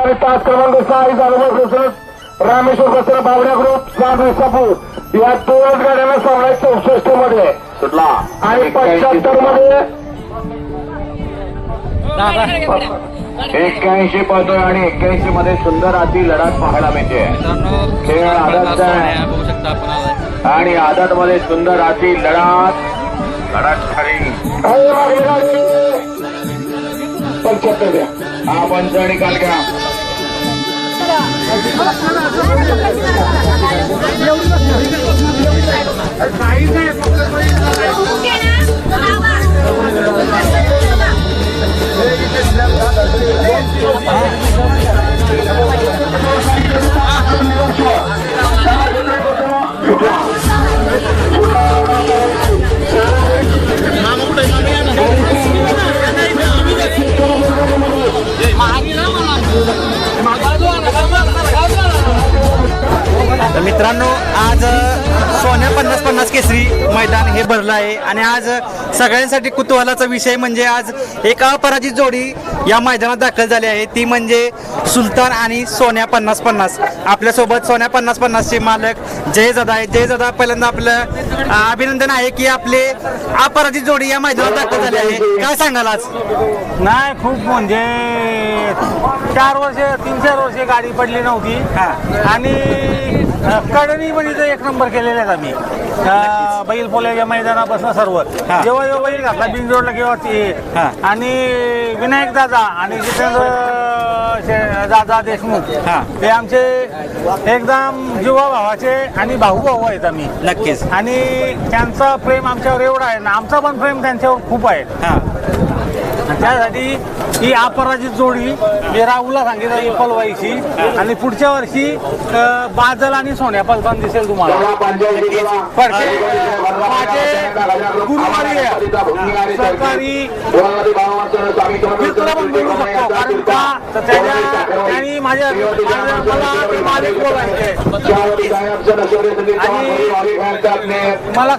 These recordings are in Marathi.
आणि तास क्रमांक सहा अनुभव कृष्ण रामेश्वर कचरा बावड्या ग्रुप चार विसापूर या दोनच गाड्यांना सामना चौसष्टमध्ये. सुटला. आणि पंच्याहत्तरमध्ये एक्क्याऐंशी पदोय आणि एक्क्याऐंशी मध्ये सुंदर अशी लढत पाहायला मिळते. खेळ आदत. आणि आदत मध्ये सुंदर अशी लढत लढत खरी पंच्याहत्तर द्या हा पंच निकाल घ्या तर मित्रांनो आज सोन्या पन्नास पन्नास केसरी मैदान हे भरलं आहे. आणि आज सगळ्यांसाठी कुतूहलाचा विषय म्हणजे आज एक अपराजित जोडी या मैदानात दाखल झाली आहे. ती म्हणजे सुलतान आणि सोन्या पन्नास पन्नास. आपल्यासोबत सोन्या पन्नास पन्नासचे मालक जय दादा आहे जय दादा पहिल्यांदा आपलं अभिनंदन आहे की आपले अपराजित जोडी या मैदानात दाखल झाली आहे. काय सांगाल आज? नाही खूप म्हणजे चार वर्ष तीन चार वर्ष गाडी पडली नव्हती. आणि अ, कडणी पण इथं एक नंबर केलेले आहेत आम्ही अ, बैल पोल्याच्या मैदानापासून सर्व. जेव्हा जेव्हा बैल घातला बिनजोडला किंवा ते. आणि विनायक दादा आणि जितेंद्र शे- दादा देशमुख हा. ते आमचे एकदम जीवा भावाचे आणि भाऊ भाऊ आहेत आम्ही. नक्कीच. आणि त्यांचा प्रेम आमच्यावर एवढा आहे ना आमचा पण प्रेम त्यांच्यावर खूप आहे. हा. त्यासाठी ही अपराजित जोडी मी राहुलला सांगितलं ही पलवायची आणि पुढच्या वर्षी बादल आणि सोन्या पलतान दिसेल तुम्हाला. गुरुवारी सरकारी मित्र पण बोलू शकतो कारण का? तर त्याच्या त्यांनी माझ्या मला ते मालिक बोलायचे. मला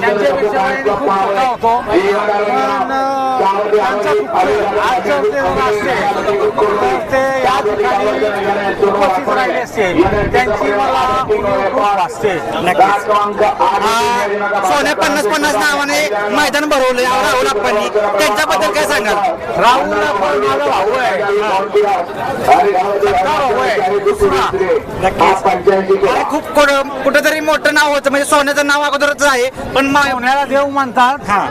त्यांच्यापेक्षा खूप होतो. त्यांचं दुःख आजचं ते असते तर ते या ठिकाणी उपस्थित राहिले असते त्यांची मला उणीव खूप भासते सोन्या पन्नास पन्नास नावाने मैदान भरवलंय. राहुल अप्पांनी त्यांच्याबद्दल काय सांगाल? राहुल आपण माझा भाऊ आहे. खूप कुठं- कुठंतरी मोठं नाव होतं. म्हणजे सोन्याचं नाव अगोदरच आहे पण मा- सोन्याला देव म्हणतात हा.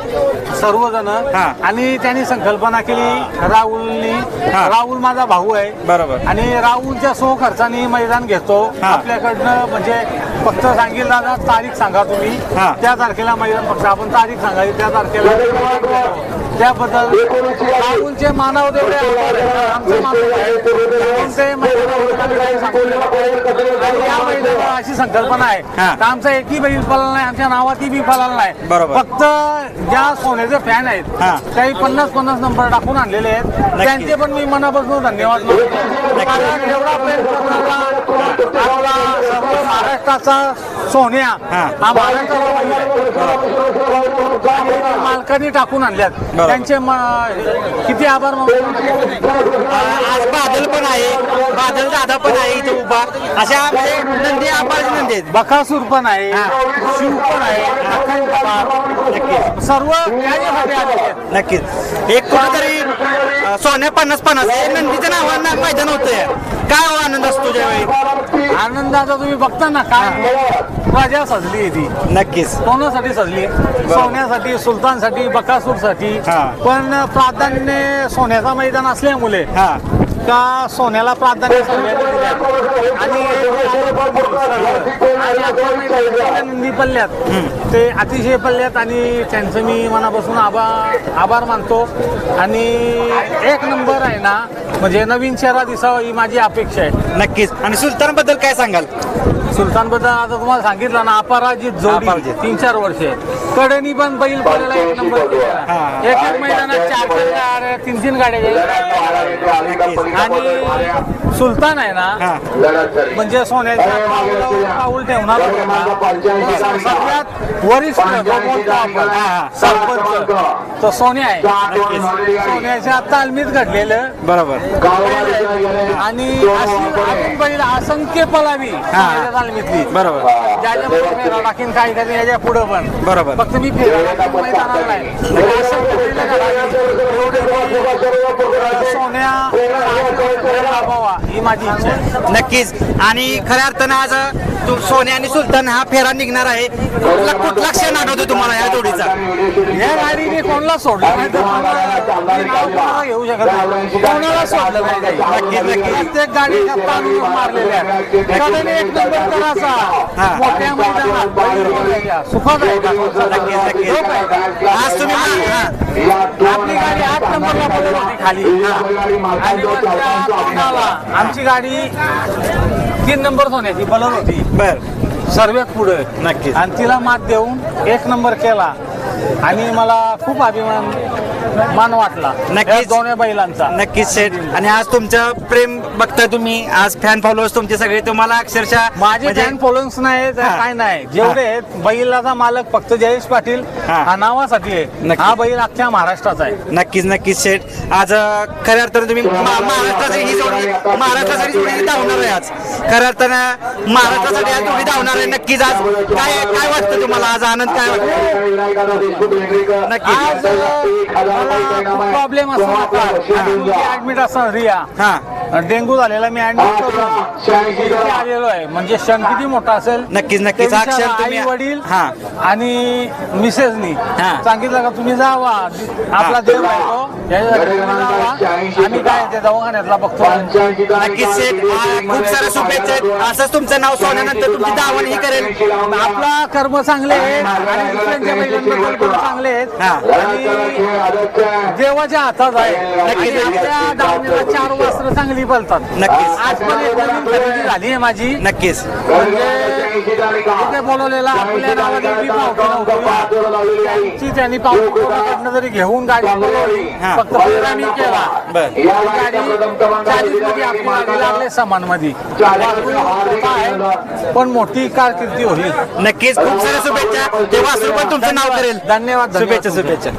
सर्वजण हा. आणि त्यांनी संकल्पना केली राहुलनी हा. राहुल माझा भाऊ आहे बरोबर आणि राहुलच्या सो खर्चाने मैदान घेतो हा. आपल्याकडनं म्हणजे फक्त सांगितलं ना तारीख सांगा तुम्ही हा. त्या तारखेला मैदान फक्त आपण तारीख सांगायची त्या तारखेला त्याबद्दल राहुलचे मानव तेवढे आभार. आमचे मानव. म्हणून ते अशी संकल्पना आहे. तर आमचा एकही बैल पळाला नाही आमच्या नावातही बी पळाला नाही. बरोबर. फक्त ज्या सोन्याचे फॅन आहेत हा. काही पन्नास पन्नास नंबर टाकून आणलेले आहेत. त्यांचे पण मी मनापासून धन्यवाद मानतो. कारण एवढा प्रयत्न आपला महाराष्ट्राचा सोन्या हा. आहे. आणि मालकांनी टाकून आणल्यात. त्यांचे म- किती आभार आज बादल पण आहे. बादल दादा पण आहे इथे उभा. अशा म्हणजे नंदी अपार नंदी आहेत. बकासूर पण आहे. शिव पण आहे. अखंड. सर्व याच्यासाठी आलेले आहेत. नक्कीच. एक कुठेतरी अं, सोन्या पन्नास पन्नास. हे नंदीच्या नावानं मैदान होतं काय हो आनंद असतो ज्यावेळी? आनंदाचा तुम्ही बघता ना काय? राजा सजली आहे ती. नक्कीच. कोणासाठी सजली? सोन्यासाठी सुलतानसाठी बकासूरसाठी. हा. पण प्राधान्य सोन्याचा मैदान असल्यामुळे हा. का सोन्याला प्राधान्य. आणि पल्ल्यात. ते अतिशय पल्ल्यात आणि त्यांचं मी मनापासून आभार आभार मानतो. आणि एक नंबर आहे ना म्हणजे नवीन चेहरा दिसावा ही माझी अपेक्षा आहे. नक्कीच. आणि सुलतानबद्दल काय सांगाल? सुलतानबद्दल आता तुम्हाला सांगितलं ना अपराजित जोडी अपराजित. तीन चार वर्षे. कडेनी पण बैल पडायला एक नंबर. हा. एक एक मैदानात चार चार गाड्या तीन तीन गाड्या गेल्या. आणि सुलतान आहे ना म्हणजे सोन्याच्या पाऊल ठेवणार होता. सगळ्यात वरिष्ठ जो बोलतो आपण, सरपंच. तो सोन्या आहे. सोन्याच्या तालमीत घडलेलं. बरोबर. आणि अशी बैल असंख्य पलावी तालमीतली. बरोबर. फेरा टाकीन काही तरी याच्या पुढं पण. बरोबर. फक्त मी. सोन्या ही माझी इच्छा नक्कीच. आणि खऱ्या अर्थानं आज तू सोन्या आणि सुलतान हा फेरा निघणार आहे. कुठला क्षण आठवतो तुम्हाला या जोडीचा? या गाडीने कोणाला सोडलं नाही घेऊ शकत नाही. कोणाला सोडलं नाही. प्रत्येक गाडीच्या तांदूळ एक नंबर. मोठ्या मैदानात आहे. आज तुम्ही हा. आपली गाडी आठ नंबरला पडत होती खाली. आणि आमची गाडी तीन नंबर सोन्याची बलर होती. बर. सर्वात पुढे. नक्कीच. आणि तिला मात देऊन एक नंबर केला. आणि मला खूप अभिमान मान वाटला. नक्कीच. या दोन्ही बैलांचा. नक्कीच सेट आणि आज तुमचं प्रेम बघताय तुम्ही. आज फॅन फॉलोअर्स तुमचे सगळे. तुम्हाला अक्षरशः माझे म्हणजे- फॅन फॉलोअर्स नाही तर हा. काय नाही. जेवढे आहेत बैलाचा मालक फक्त जयेश पाटील हा. हा नावासाठी आहे. नक्की. हा बैल अख्ख्या महाराष्ट्राचा आहे. नक्कीच नक्कीच शेठ आज अं, खऱ्या अर्थानं तुम्ही मा- महाराष्ट्रासाठी ही जोडी महाराष्ट्रासाठी जोडी धावणार आहे आज. खऱ्या अर्थानं महाराष्ट्रासाठी आज जोडी धावणार आहे. नक्कीच आज काय काय वाटतं तुम्हाला? आज आनंद काय वाटतं? नक्कीच प्रॉब्लेम असणार ऍडमिट असणार रिया. हा. डेंगू झालेला मी ऍडमिट आलेलो आहे. म्हणजे क्षण किती मोठा असेल? नक्कीच, नक्कीच. आई वडील हा. आणि मिसेसनी. हा. सांगितलं का तुम्ही जावा? आपला देव आहे तो. आम्ही काय ते दवाखान्यातला बघतो. नक्कीच खूप साऱ्या शुभेच्छा आहेत. असंच तुमचं नाव सोन्यानंतर तुमची दावण ही करेल. आपला कर्म चांगले आहेत आणि दुसऱ्यांच्या महिलांबद्दल चांगले आहेत. हा. आणि देवाच्या हातात आहे. आणि आपल्या दावणीला चार वस्त्र चांगली बोलतात. नक्कीच. आज पण एक नवीन खरेदी झाली आहे माझी. नक्कीच. तिथे बोलवलेला आपल्या नावाने ती पावती नव्हती. त्यांनी पावती कोणाकडनं तरी घेऊन गाडी बोलवली हा. फक्त पेरा मी केला. बर. ही गाडी चाळीसमध्ये आपली गाडी लागले समानमध्ये पण मोठी कारकिर्दी होईल. नक्कीच. खूप साऱ्या शुभेच्छा. ते वासरू पण तुमचं नाव करेल. धन्यवाद धन्यवाद शुभेच्छा शुभेच्छा.